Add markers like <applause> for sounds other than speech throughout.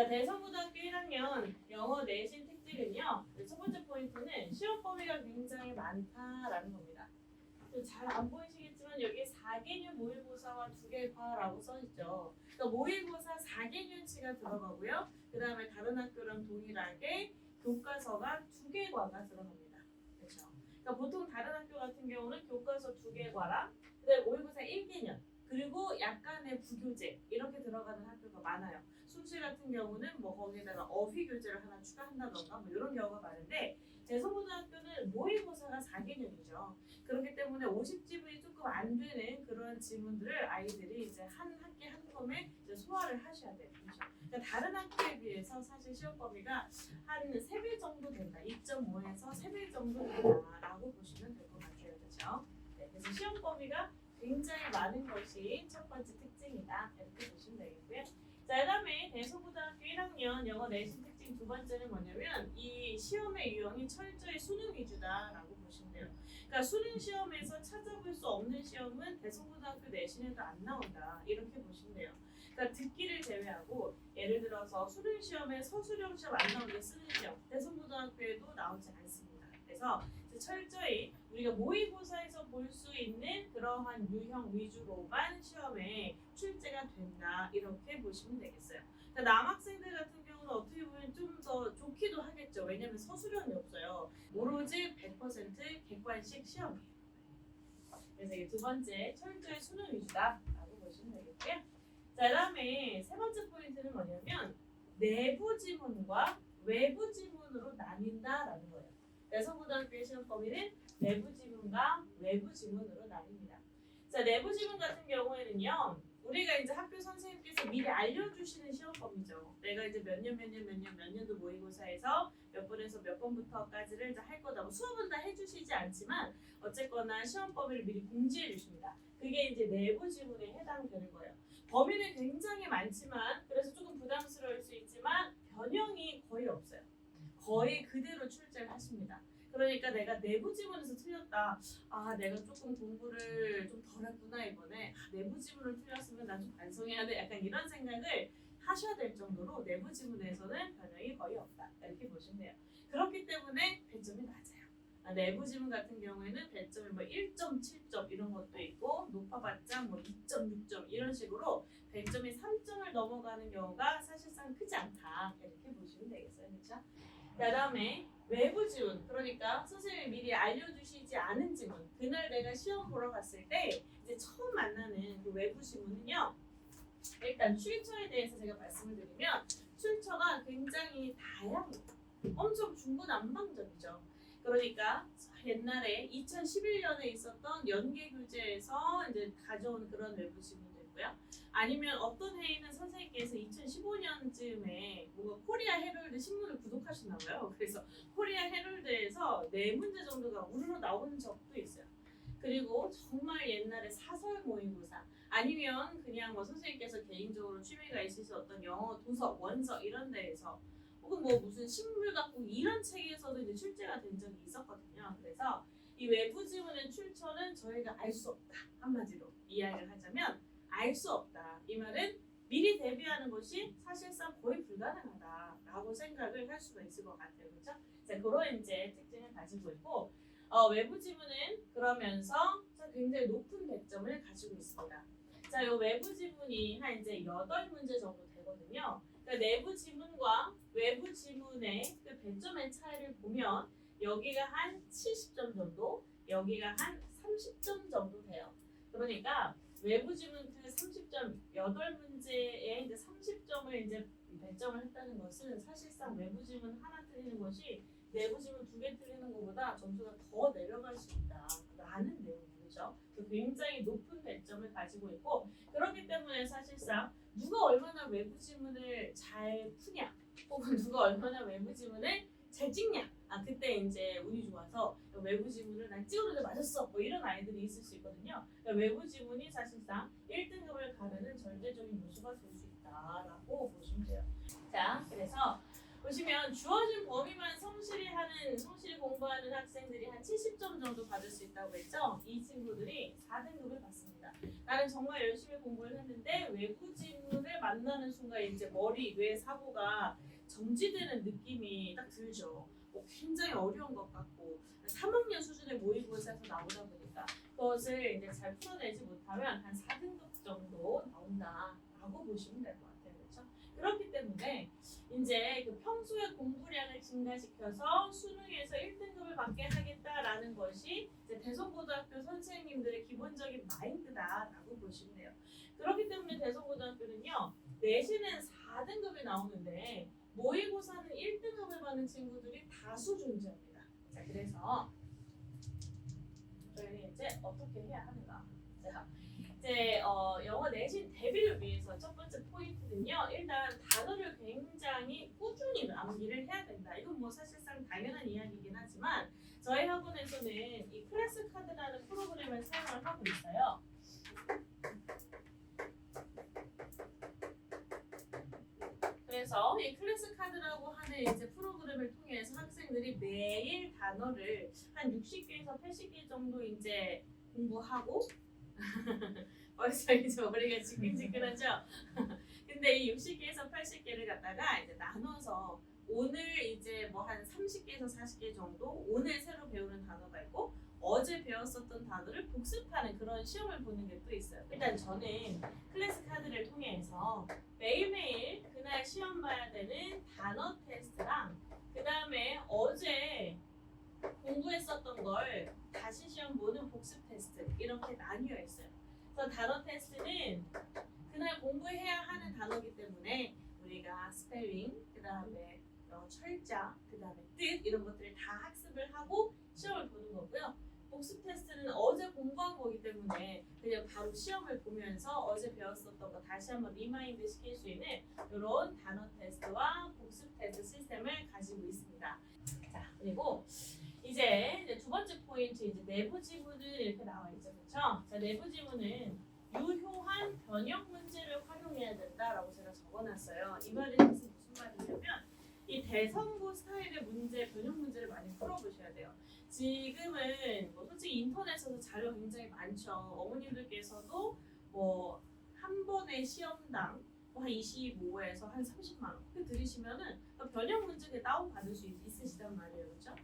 자, 대성고등학교 1학년 영어 내신 특징은요. 네, 첫 번째 포인트는 시험 범위가 굉장히 많다라는 겁니다. 잘 안 보이시겠지만 여기 4개년 모의고사와 두개과라고 써있죠. 그러니까 모의고사 4개년치가 들어가고요. 그 다음에 다른 학교랑 동일하게 교과서가 두개 과가 들어갑니다. 그렇죠. 그러니까 보통 다른 학교 같은 경우는 교과서 두개 과랑 그다음에 모의고사 1개년 그리고 약간의 부교재 이렇게 들어가는 학교가 많아요. 숭실 같은 경우는 뭐 거기에다가 어휘 교재를 하나 추가한다던가 뭐 이런 경우가 많은데 대성고등학교는 모의고사가 4개년이죠. 그렇기 때문에 50지분이 조금 안 되는 그런 지문들을 아이들이 이제 한 학기 한꺼번에 이제 소화를 하셔야 돼요. 그렇죠? 그러니까 다른 학교에 비해서 사실 시험 범위가 한 3배 정도 된다. 2.5에서 3배 정도 된다라고 보시면 될 것 같아요. 그렇죠? 네, 그래서 시험 범위가 굉장히 많은 것이 첫 번째 특징이다. 이렇게 보시면 되겠고요. 자, 그다음에 대소고등학교 1학년 영어 내신 특징 두 번째는 뭐냐면 이 시험의 유형이 철저히 수능 위주다라고 보시면 돼요. 그러니까 수능 시험에서 찾아볼 수 없는 시험은 대소고등학교 내신에도 안 나온다. 이렇게 보시면 돼요. 그러니까 듣기를 제외하고 예를 들어서 수능 시험에 서술형 시험 안 나오는데 쓰는 시험 대소고등학교에도 나오지 않습니다. 그래서 철저히 우리가 모의고사에서 볼 수 있는 그러한 유형 위주로만 시험에 출제가 된다 이렇게 보시면 되겠어요. 그러니까 남학생들 같은 경우는 어떻게 보면 좀 더 좋기도 하겠죠. 왜냐면 서술형이 없어요. 오로지 100% 객관식 시험이에요. 그래서 이게 두 번째 철저히 수능 위주다라고 보시면 되겠고요. 자, 그다음에 세 번째 포인트는 뭐냐면 내부 지문과 외부 지문으로 나뉜다라는 거예요. 여성고등학교의 시험 범위는 내부 지문과 외부 지문으로 나뉩니다. 자, 내부 지문 같은 경우에는요. 우리가 이제 학교 선생님께서 미리 알려주시는 시험 범위죠. 내가 이제 몇 년, 몇 년, 몇 년, 몇 년도 모의고사에서 몇 번에서 몇 번부터까지를 이제 할 거다. 뭐 수업은 다 해주시지 않지만 어쨌거나 시험 범위를 미리 공지해 주십니다. 그게 이제 내부 지문에 해당되는 거예요. 범위는 굉장히 많지만 그래서 조금 부담스러울 수 있지만 변형이 거의 없어요. 거의 그대로 출제를 하십니다. 그러니까 내가 내부 지문에서 틀렸다. 아, 내가 조금 공부를 좀 덜 했구나 이번에. 아, 내부 지문을 틀렸으면 난 좀 반성해야 돼. 약간 이런 생각을 하셔야 될 정도로 내부 지문에서는 변형이 거의 없다. 이렇게 보시면 돼요. 그렇기 때문에 배점이 낮아요. 아, 내부 지문 같은 경우에는 배점이 뭐 1.7점 이런 것도 있고 높아봤자 뭐 2.6점 이런 식으로 배점이 3점을 넘어가는 경우가 사실상 크지 않다. 이렇게 보시면 되겠어요. 그렇죠? 그다음에 외부 지문 그러니까 선생님이 미리 알려주시지 않은 지문. 그날 내가 시험 보러 갔을 때 이제 처음 만나는 그 외부 지문은요 일단 출처에 대해서 제가 말씀을 드리면 출처가 굉장히 다양해요. 엄청 중구난방적이죠. 그러니까 옛날에 2011년에 있었던 연계 교재에서 이제 가져온 그런 외부 지문도 있고요 아니면 어떤 회의는 선생님께서 2015년쯤에 뭔가 코리아 헤럴드 신문을 구독하셨나 봐요. 그래서 코리아 헤럴드에서 네 문제 정도가 우르르 나오는 적도 있어요. 그리고 정말 옛날에 사설 모의고사 아니면 그냥 뭐 선생님께서 개인적으로 취미가 있으셨던 영어 도서 원서 이런 데에서 혹은 뭐 무슨 식물 갖고 이런 책에서도 이제 출제가 된 적이 있었거든요. 그래서 이 외부 지문의 출처는 저희가 알 수 없다 한마디로 이야기를 하자면 알 수 없다. 이 말은 미리 대비하는 것이 사실상 거의 불가능하다라고 생각을 할 수가 있을 것 같아요. 그렇죠? 자, 그런 이제 특징을 가지고 있고 어, 외부 지문은 그러면서 굉장히 높은 배점을 가지고 있습니다. 자, 이 외부 지문이 한 이제 8문제 정도 되거든요. 그러니까 내부 지문과 외부 지문의 그 배점의 차이를 보면 여기가 한 70점 정도, 여기가 한 30점 정도 돼요. 그러니까 외부 지문 그 30점 8문제에 이제 30점을 이제 배점을 했다는 것은 사실상 외부 지문 하나 틀리는 것이 내부 지문 두 개 틀리는 것보다 점수가 더 내려갈 수 있다라는 내용이죠. 그 굉장히 높은 배점을 가지고 있고 그렇기 때문에 사실상 누가 얼마나 외부 지문을 잘 푸냐 혹은 누가 얼마나 외부 지문을 잘 찍냐? 아 그때 이제 운이 좋아서 외부 지문을 난 찍었는데 맞았어. 뭐 이런 아이들이 있을 수 있거든요. 그러니까 외부 지문이 사실상 1등급을 가르는 절대적인 요소가 될 수 있다라고 보시면 돼요. 자 그래서 보시면 주어진 범위만 성실히 하는 성실히 공부하는 학생들이 한 70점 정도 받을 수 있다고 했죠? 이 친구들이 4등급을 받습니다. 나는 정말 열심히 공부를 했는데 외부 지문을 만나는 순간 이제 머리 뇌 사고가 정지되는 느낌이 딱 들죠. 뭐 굉장히 어려운 것 같고 3학년 수준의 모의고사에서 나오다 보니까 그것을 이제 잘 풀어내지 못하면 한 4등급 정도 나온다라고 보시면 될 것 같아요. 그렇죠? 그렇기 때문에 이제 그 평소에 공부량을 증가시켜서 수능에서 1등급을 받게 하겠다라는 것이 이제 대성고등학교 선생님들의 기본적인 마인드다라고 보시면 돼요. 그렇기 때문에 대성고등학교는요 내신은 4등급이 나오는데 모의고사는 1등급을 받는 친구들이 다수 존재합니다. 자 그래서 저희는 이제 어떻게 해야 하는가? 자 이제 어, 영어 내신 대비를 위해서 첫 번째 포인트는요. 일단 단어를 굉장히 꾸준히 암기를 해야 된다. 이건 뭐 사실상 당연한 이야기이긴 하지만 저희 학원에서는 이 클래스 카드라는 프로그램을 사용을 하고 있어요. 카드라고 하는 이제 프로그램을 통해서 학생들이 매일 단어를 한 60개에서 80개 정도 이제 공부하고 <laughs> 벌써 이제 머리가 지끈지끈하죠. <laughs> 근데 이 60개에서 80개를 갖다가 이제 나눠서 오늘 이제 뭐 한 30개에서 40개 정도 오늘 새로 배우는 단어가 있고 어제 배웠었던 단어를 복습하는 그런 시험을 보는 게 또 있어요. 일단 저는 클래스 카드를 통해서 매일매일 그날 시험 봐야 되는 단어 테스트랑 그 다음에 어제 공부했었던 걸 다시 시험 보는 복습 테스트 이렇게 나뉘어 있어요. 그래서 단어 테스트는 그날 공부해야 하는 단어이기 때문에 우리가 스펠링, 그 다음에 어, 철자, 그 다음에 뜻 이런 것들을 다 학습을 하고 시험을 보는 거고요. 복습 테스트는 어제 공부한 거기 때문에 그냥 바로 시험을 보면서 어제 배웠었던 거 다시 한번 리마인드 시킬 수 있는 이런 단어 테스트와 복습 테스트 시스템을 가지고 있습니다. 자 그리고 이제, 두 번째 포인트 이제 내부 지문은 이렇게 나와 있죠, 그렇죠? 자 내부 지문은 유효한 변형 문제를 활용해야 된다라고 제가 적어놨어요. 이 말이 사실 무슨 말이냐면 이 대성고 스타일의 문제, 변형 문제를 많이 풀어보셔야 돼요. 지금은 뭐 솔직히 인터넷에서 자료 굉장히 많죠. 어머님들께서도 뭐 한 번의 시험당 뭐한 25에서 한 30만 원 그렇게 들이시면은 변형 문제 다운 받을 수 있- 있으시단 말이에요, 그렇죠?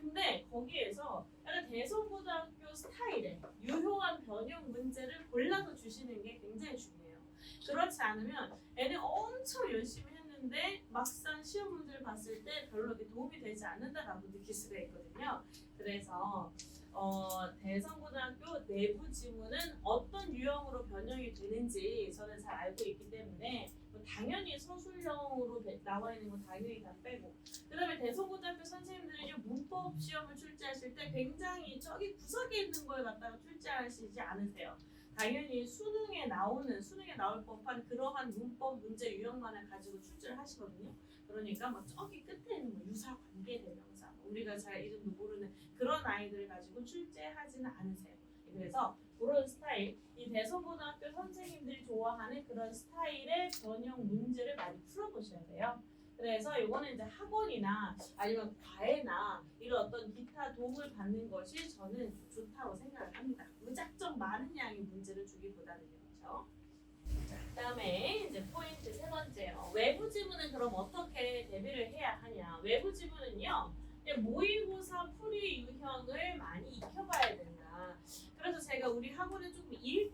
근데 거기에서 약간 대성고등학교 스타일의 유효한 변형 문제를 골라서 주시는 게 굉장히 중요해요. 그렇지 않으면 애는 엄청 열심히 했는데 막상 시험 문제를 봤을 때 별로 도움이 되지 않는다라고 느낄 수가 있거든요. 그래서 어, 대성고등학교 내부 지문은 어떤 유형으로 변형이 되는지 저는 잘 알고 있기 때문에 뭐 당연히 서술형으로 배- 나와 있는 거 당연히 다 빼고 그다음에 대성고등학교 선생님들이 문법 시험을 출제하실 때 굉장히 저기 구석에 있는 걸 갖다가 출제하시지 않으세요. 당연히 수능에 나오는 수능에 나올 법한 그러한 문법 문제 유형만을 가지고 출제를 하시거든요. 그러니까 막 저기 끝에 있는 뭐 유사 관계 대명사 뭐 우리가 잘 이름도 모르는 그런 아이들을 가지고 출제하지는 않으세요. 그래서 그런 스타일 이 대성고등학교 선생님들이 좋아하는 그런 스타일의 변형 문제를 많이 풀어보셔야 돼요. 그래서 이거는 이제 학원이나 아니면 과외나 이런 어떤 기타 도움을 받는 것이 저는 좋다고 생각을 합니다. 무작정 많은 양의 문제를 주기보다는요. 그렇죠? 그다음에 이제 포인트 세 번째요. 외부 지문은 그럼 어떻게 대비를 해야 하냐? 외부 지문은요. 모의고사 풀이 유형을 많이 익혀봐야 된다. 그래서 제가 우리 학원에 조금 일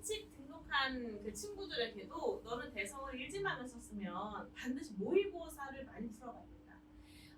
찍 등록한 그 친구들에게도 너는 대성을 일지만 했었으면 반드시 모의고사를 많이 풀어봐야 된다.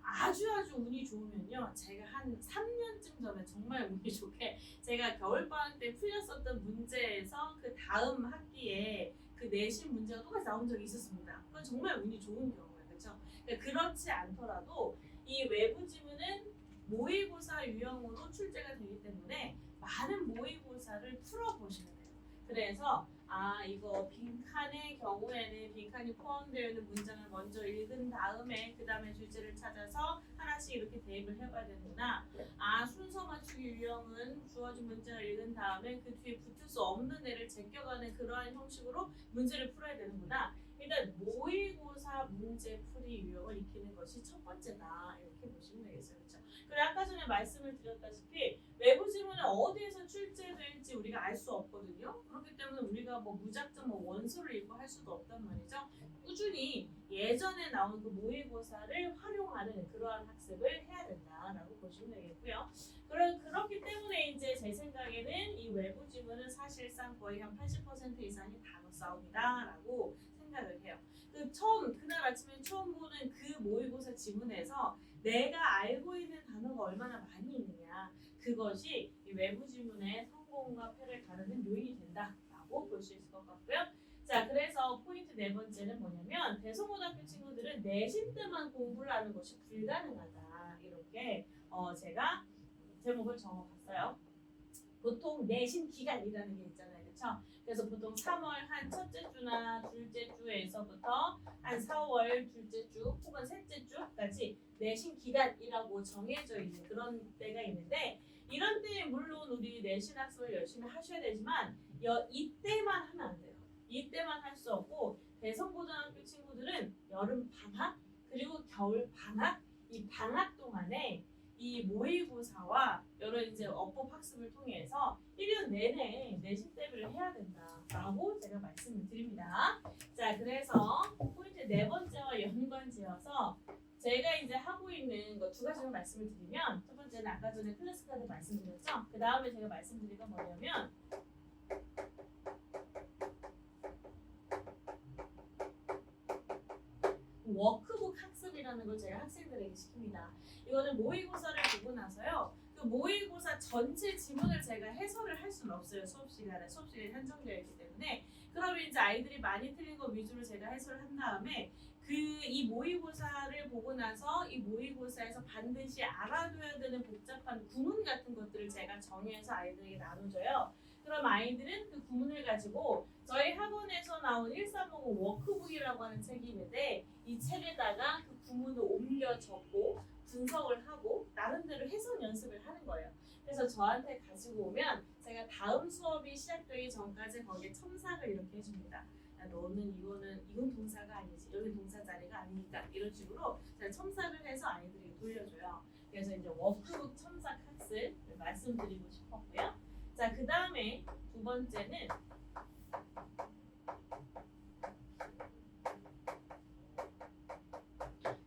아주 아주 운이 좋으면요. 제가 한 3년쯤 전에 정말 <laughs> 운이 좋게 제가 겨울방학 때 풀렸었던 문제에서 그 다음 학기에 그 내신 문제가 똑같이 나온 적이 있었습니다. 그건 정말 운이 좋은 경우예요. 그렇죠? 그러니까 그렇지 않더라도 이 외부 지문은 모의고사 유형으로 출제가 되기 때문에 많은 모의고사를 풀어보셔야 돼요. 그래서 아 이거 빈칸의 경우에는 빈칸이 포함되어 있는 문장을 먼저 읽은 다음에 그 다음에 주제를 찾아서 하나씩 이렇게 대입을 해봐야 되는구나. 아 순서 맞추기 유형은 주어진 문장을 읽은 다음에 그 뒤에 붙을 수 없는 애를 제껴가는 그러한 형식으로 문제를 풀어야 되는구나. 일단 모의고사 문제 풀이 유형을 익히는 것이 첫 번째다 이렇게 보시면 되겠어요. 그렇죠? 그리고 아까 전에 말씀을 드렸다시피 외부 지문은 어디에서 출제될지 우리가 알 수 없거든요. 그렇기 때문에 우리가 뭐 무작정 뭐 원서를 읽고 할 수도 없단 말이죠. 꾸준히 예전에 나온 그 모의고사를 활용하는 그러한 학습을 해야 된다라고 보시면 되겠고요. 그러, 그렇기 때문에 이제 제 생각에는 이 외부 지문은 사실상 거의 한 80% 이상이 단어 싸움이다라고 생각을 해요. 그 처음 그날 아침에 처음 보는 그 모의고사 지문에서 내가 알고 있는 단어가 얼마나 많이 있느냐 그것이 이 외부 지문의 성공과 패를 가르는 요인이 된다라고 볼 수 있을 것 같고요. 자 그래서 포인트 네 번째는 뭐냐면 대성고등학교 친구들은 내신 때만 공부를 하는 것이 불가능하다 이렇게 어, 제가 제목을 적어봤어요. 보통 내신 기간이라는 게 있잖아요, 그렇죠? 그래서 보통 3월 한 첫째 주나 둘째 주에서부터 한 4월 둘째 주 혹은 셋째 주까지 내신 기간이라고 정해져 있는 그런 때가 있는데 이런 때에 물론 우리 내신 학습을 열심히 하셔야 되지만 여, 이때만 하면 안 돼요. 이때만 할 수 없고 대성고등학교 친구들은 여름 방학 그리고 겨울 방학 이 방학 동안에 이 모의고사와 여러 이제 어법 학습을 통해서 1년 내내 내신 대비를 해야 된다라고 제가 말씀을 드립니다. 자, 그래서 포인트 네 번째와 연관지어서 제가 이제 하고 있는 거 두 가지만 말씀을 드리면 첫 번째는 아까 전에 클래스 카드 말씀드렸죠. 그 다음에 제가 말씀드린 건 뭐냐면 워크북 학습이라는 걸 제가 학생들에게 시킵니다. 이거는 모의고사를 보고 나서요. 그 모의고사 전체 지문을 제가 해설을 할 수는 없어요. 수업 시간에 수업 시간이 한정되어 있기 때문에 그러면 이제 아이들이 많이 틀린 거 위주로 제가 해설을 한 다음에 그 이 모의고사를 보고 나서 이 모의고사에서 반드시 알아둬야 되는 복잡한 구문 같은 것들을 제가 정해서 아이들에게 나눠줘요. 그럼 아이들은 그 구문을 가지고 저희 학원에서 나온 1350 워크북이라고 하는 책이 있는데 이 책에다가 그 구문을 옮겨 적고 분석을 하고 나름대로 해석 연습을 하는 거예요. 그래서 저한테 가지고 오면 제가 다음 수업이 시작되기 전까지 거기에 첨삭을 이렇게 해줍니다. 야, 너는 이거는 이건 동사가 아니지 여기 동사 자리가 아니니까 이런 식으로 제가 첨삭을 해서 아이들에게 돌려줘요. 그래서 이제 워크북 첨삭 학습 말씀드리고 싶었고요. 자, 그 다음에 두 번째는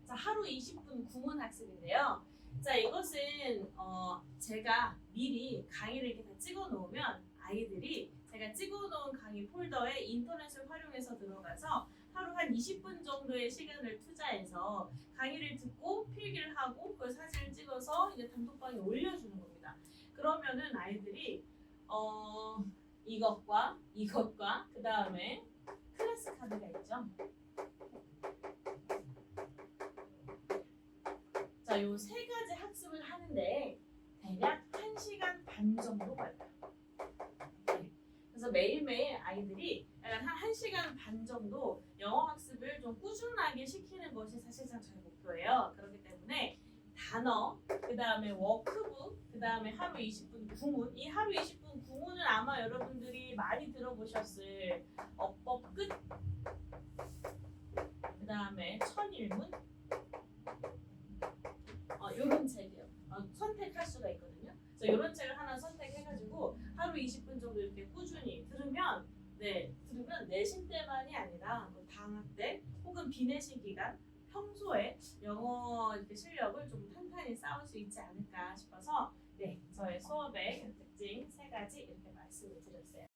자, 하루 20분 구문 학습인데요. 자, 이것은 어, 제가 미리 강의를 이렇게 다 찍어 놓으면 아이들이 강의 폴더에 인터넷을 활용해서 들어가서 하루 한 20분 정도의 시간을 투자해서 강의를 듣고 필기를 하고 그 사진을 찍어서 이제 단톡방에 올려주는 겁니다. 그러면은 아이들이 어, 이것과 이것과 그 다음에 클래스 카드가 있죠. 자, 요 세 가지 학습을 하는데 대략 1시간 반 정도 걸려요. 매일매일 아이들이 한 1시간 반 정도 영어 학습을 좀 꾸준하게 시키는 것이 사실상 저희 목표예요. 그렇기 때문에 단어, 그 다음에 워크북, 그 다음에 하루 20분 구문. 이 하루 20분 구문은 아마 여러분들이 많이 들어보셨을 어법 끝, 그 다음에 천일문, 어, 요런 책이요. 어, 선택할 수가 있거든요. 그래서 요런 책을 하나 선택해가지고 하루 20분 정도 이렇게 들으면 네 들으면 내신 때만이 아니라 뭐 방학 때 혹은 비내신 기간 평소에 영어 이렇게 실력을 좀 탄탄히 쌓을 수 있지 않을까 싶어서 네 저의 수업의 특징 세 가지 이렇게 말씀을 드렸어요.